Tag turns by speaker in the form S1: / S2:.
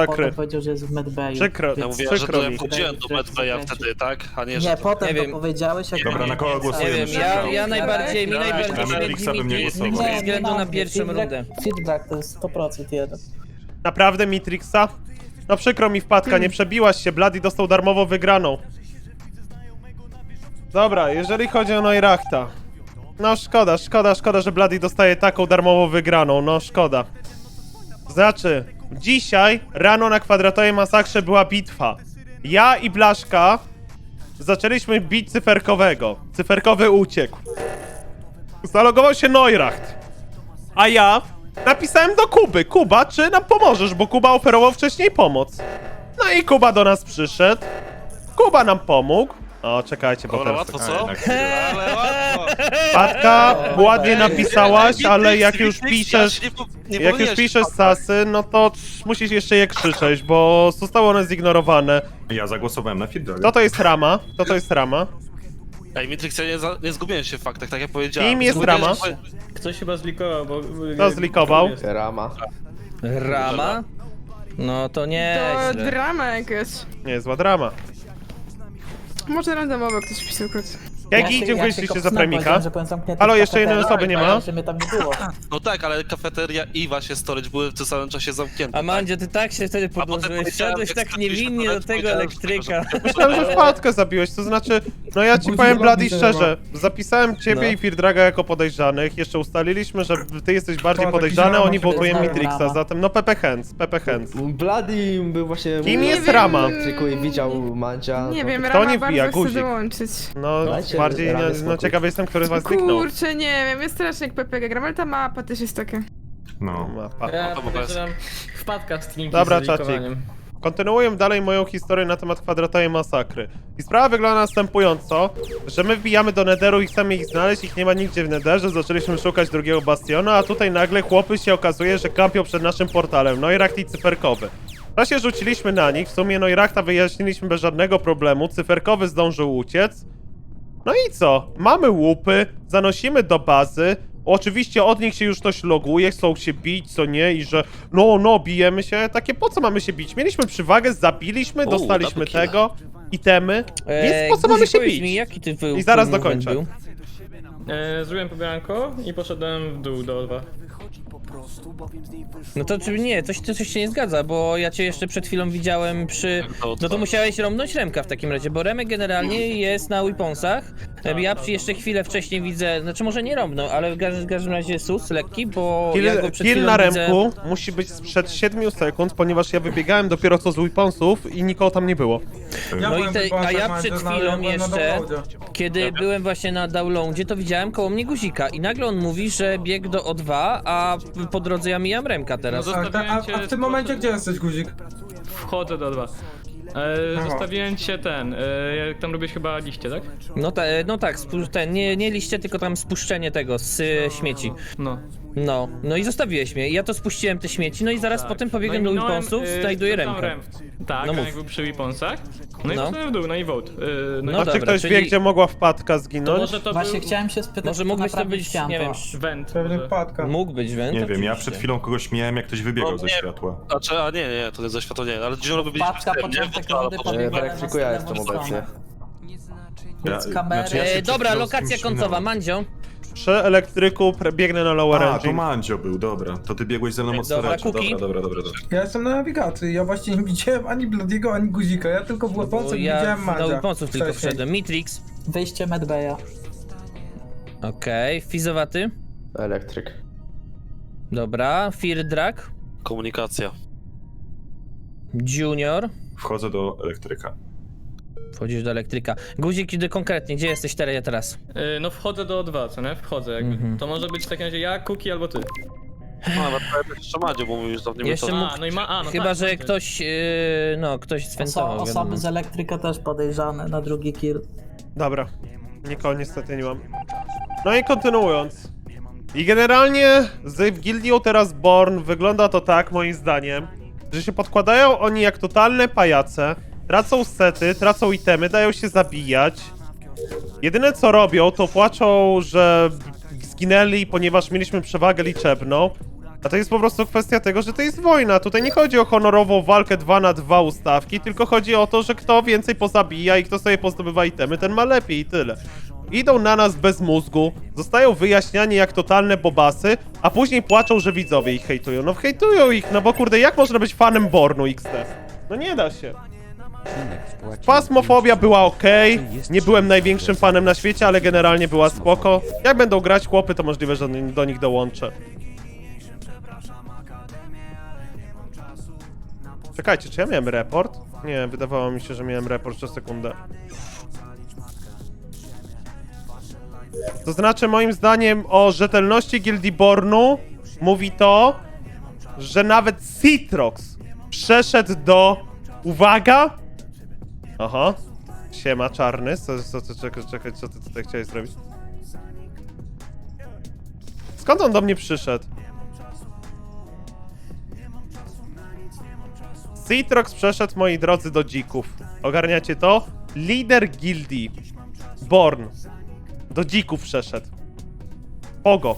S1: masakry.
S2: potem powiedział, że jest w medbayu.
S1: Przykro, ja
S3: mówiłem, że
S1: Przykro
S3: to
S1: mi.
S3: wchodziłem do Medbaya wtedy, tak? A nie, że
S2: Nie,
S3: to...
S2: potem
S4: Nie
S2: to
S4: wiem.
S2: powiedziałeś, jak
S5: Dobra, na kogo
S4: Nie
S5: głosujemy?
S4: wiem, ja, ja najbardziej, mi
S3: Ja
S4: najbardziej
S3: na
S5: Matrixa bym nie głosował.
S4: ze względu na pierwszą rundę.
S2: Feedback to jest 100% jeden.
S1: Naprawdę Mitrixa? No przykro mi wpadka, nie przebiłaś się, Bloody dostał darmowo wygraną. Dobra, jeżeli chodzi o Neurachta. No szkoda, szkoda, szkoda, że Bloody dostaje taką darmowo wygraną, no szkoda. Znaczy, dzisiaj rano na kwadratowej masakrze była bitwa. Ja i Blaszka zaczęliśmy bić cyferkowego. Cyferkowy uciekł. Zalogował się Neuracht. A ja napisałem do Kuby, Kuba, czy nam pomożesz, bo Kuba oferował wcześniej pomoc. No i Kuba do nas przyszedł. Kuba nam pomógł. O, czekajcie, bo
S3: Dobra,
S1: teraz...
S3: łatwo,
S5: A,
S3: co? Ale łatwo.
S1: Patka, ładnie napisałaś,
S3: Ej,
S1: ale jak już piszesz...
S3: nie po- nie
S1: Jak już
S3: powinieneś
S1: piszesz sasy, no to musisz jeszcze je krzyczeć, bo zostało one zignorowane.
S5: Ja zagłosowałem na Feedback.
S1: Kto to jest Rama? Kto to jest Rama?
S3: Ej, Mitrix, ja nie, za- nie zgubiłem się w faktach, tak jak powiedziałem.
S1: Kim jest
S3: Zgubiłem
S1: Rama?
S3: się-
S6: Ktoś chyba zlikował, bo...
S1: Kto zlikował?
S7: Rama.
S4: Rama? No to nie.
S8: To drama jakaś.
S1: Niezła drama.
S8: Może randomowo ktoś pisał kod.
S1: Jaki,
S2: się-
S1: dziękuję
S2: się
S1: ślicznie za
S2: kopnąłem,
S1: premika.
S2: powiedziałem, że byłem zamknięty
S1: Halo, jeszcze jednej
S2: kafeterii,
S1: osoby nie ma?
S2: Że mnie tam nie było.
S3: No tak, ale kafeteria i właśnie storage były w tym samym czasie zamknięte.
S4: A Mandzio, ty tak się wtedy
S3: potem
S4: podłożyłeś,
S3: powiedziałem,
S4: wszedłeś
S3: jak
S4: tak
S3: skończyliśmy
S4: niewinnie do tego
S3: powiedziałem,
S4: elektryka.
S1: Myślałem, że wpadkę zabiłeś, to znaczy, no ja ci powiem Bloody szczerze, zapisałem ciebie
S4: No.
S1: i Firdraga jako podejrzanych, jeszcze ustaliliśmy, że ty jesteś bardziej podejrzany, oni
S9: się
S1: wołtują. Mitrixa, zatem no Pepe Hands, Pepe Hands.
S7: Bloody był właśnie...
S1: Kim jest Rama?
S7: I widział Mandzia.
S8: Nie
S7: no
S8: wiem,
S7: to-
S1: Kto
S8: Rama
S1: nie wbija?
S8: bardzo chce
S1: Guzik.
S8: dołączyć.
S1: No,
S7: Dajcie
S1: bardziej, no, no
S7: spokój.
S1: ciekawy jestem, który z was zniknął.
S8: Kurczę, nie wiem, jest strasznie jak PPG gram, ale ta mapa też jest taka.
S5: No.
S1: Mapa.
S6: Ja
S3: to
S6: podejrzewam wpadka z Trinki
S1: Dobra,
S6: z zlikowaniem.
S1: Kontynuuję dalej moją historię na temat kwadratowej masakry. I sprawa wygląda następująco, że my wbijamy do Netheru i chcemy ich znaleźć, ich nie ma nigdzie w Netherze, zaczęliśmy szukać drugiego bastionu, a tutaj nagle chłopy się okazuje, że kampią przed naszym portalem, no i Rakt i Cyferkowy. To się rzuciliśmy na nich, w sumie no i Rakta wyjaśniliśmy bez żadnego problemu, Cyferkowy zdążył uciec. No i co? Mamy łupy, zanosimy do bazy, Oczywiście od nich się już ktoś loguje, chcą się bić, co nie, i że no, no, bijemy się. Takie po co mamy się bić? Mieliśmy przywagę, zabiliśmy,
S3: U,
S1: dostaliśmy
S3: double kill.
S1: tego, itemy, więc
S4: Eee,
S1: po co mamy się bić?
S4: mi, jaki ty był
S1: I zaraz dokończę.
S4: był?
S6: E, zrobiłem pobieranko i poszedłem w dół do O2.
S4: No to czy nie, coś, coś się nie zgadza, bo ja cię jeszcze przed chwilą widziałem przy... No to musiałeś romnąć Remka w takim razie, bo Remek generalnie jest na weaponsach. Ja przy jeszcze chwilę wcześniej widzę, znaczy może nie romnął, ale w każdym, w każdym razie sus lekki, bo ja go
S1: Kill,
S4: przed
S1: kill
S4: chwilą
S1: na
S4: widzę...
S1: remku musi być sprzed 7 sekund, ponieważ ja wybiegałem dopiero co z weaponsów i nikogo tam nie było.
S4: No i te, a ja przed chwilą jeszcze, kiedy byłem właśnie na downloadzie, to widziałem koło mnie guzika i nagle on mówi, że biegł do O2, a po drodze ja mijam Remka teraz.
S6: No
S9: Tak, tak, a, a w tym momencie gdzie jesteś, guzik?
S6: Wchodzę do O2. E,
S9: Aha.
S6: zostawiłem cię ten, e, jak tam robisz chyba liście, tak?
S4: No, ta, no tak, spu- ten, nie, nie liście, tylko tam spuszczenie tego z y, śmieci.
S6: No.
S4: No, no i zostawiłeś mnie. Ja to spuściłem te śmieci, no i zaraz
S6: Tak.
S4: potem
S6: No
S4: pobiegłem
S6: i
S4: do
S6: minąłem,
S4: weaponsów,
S6: e,
S4: znajduję.
S6: Rem. Tak,
S4: No
S6: no
S4: mów.
S6: jak był przy weaponsach. No i
S4: No.
S6: poszedłem w dół, no i vote. E, no,
S4: No
S1: A
S6: i
S1: czy
S4: dobra,
S1: ktoś wie,
S4: czyli-
S1: gdzie mogła wpadka
S6: to
S1: zginąć?
S6: może to
S2: Właśnie
S6: był
S2: chciałem się spytać,
S4: Może
S2: czy
S4: mógłbyś to być,
S2: chciałem
S4: nie
S2: to.
S4: wiem,
S6: went.
S9: Pewnie
S6: może.
S9: wpadka.
S4: mógł być węd,
S5: Nie wiem, ja
S4: oczywiście.
S5: przed chwilą kogoś miałem, jak ktoś wybiegał
S3: No
S5: ze światła.
S3: Znaczy, a nie, nie, to nie ze światła nie, ale Dziuno by byliśmy
S2: Wpadka,
S3: w tym, nie?
S2: początek
S3: Wódka, ale
S2: rundy,
S7: W elektryku ja jestem obecnie.
S5: Znaczy ja
S4: E, dobra, lokacja końcowa. Mandzio.
S1: Przy elektryku pre- biegnę na lower
S5: A, to
S1: engine.
S5: Mandzio był, dobra. To ty biegłeś ze mną od
S4: Dobra. Kuki.
S5: Dobra, dobra, dobra, dobra.
S9: Ja jestem na nawigacji, ja właśnie nie widziałem ani Bladiego, ani guzika, ja tylko w
S4: Bo
S9: weaponsach
S4: ja
S9: widziałem
S4: do
S9: Madzia.
S4: weaponsów tylko
S9: Wcześniej.
S4: wszedłem. Mitrix.
S2: Wyjście medbaya.
S4: Okej, Fizowaty.
S7: Elektryk.
S4: Dobra, Fear Drag.
S3: Komunikacja.
S4: Junior.
S5: Wchodzę do elektryka.
S4: Wchodzisz do elektryka. Guzik, kiedy konkretnie, gdzie jesteś teraz? teraz?
S6: E, no wchodzę do O2, co nie? Wchodzę jakby.
S4: Mhm.
S6: To może być w takim razie ja, Kuki albo ty.
S3: No, nawet nawet jeszcze Madzie, bo mówisz, że nie
S4: Jeszcze
S3: to...
S4: mógł-
S6: A, no i ma, a, no
S4: Chyba,
S6: tak,
S4: że
S6: będzie.
S4: ktoś, yy, no, ktoś
S2: Oso
S4: swentował,
S2: osoby
S4: wiadomo.
S2: z elektryka też podejrzane na drugi kill.
S1: Dobra, nikogo niestety nie mam. No i kontynuując. I generalnie z w gildią teraz Born wygląda to tak, moim zdaniem, że się podkładają oni jak totalne pajace, tracą sety, tracą itemy, dają się zabijać. Jedyne co robią, to płaczą, że zginęli, ponieważ mieliśmy przewagę liczebną. A to jest po prostu kwestia tego, że to jest wojna. Tutaj nie chodzi o honorową walkę 2 na 2 ustawki, tylko chodzi o to, że kto więcej pozabija i kto sobie pozdobywa itemy, ten ma lepiej i tyle. Idą na nas bez mózgu, zostają wyjaśniani jak totalne bobasy, a później płaczą, że widzowie ich hejtują. No hejtują ich, no bo kurde, jak można być fanem Bornu XD? No nie da się. Pasmofobia była ok, nie byłem największym fanem na świecie, ale generalnie była spoko. Jak będą grać chłopy, to możliwe, że do nich dołączę. Czekajcie, czy ja miałem report? Nie, wydawało mi się, że miałem report przez sekundę. To znaczy, moim zdaniem, o rzetelności Gildii Bornu mówi to, że nawet Citrox przeszedł do... Uwaga! Aha. Siema, czarny. Co, co, co, czekaj, czekaj, co ty tutaj chciałeś zrobić? Skąd on do mnie przyszedł? Citrox przeszedł, moi drodzy, do dzików. Ogarniacie to? Lider gildii. Born. Do dzików przeszedł. Pogo.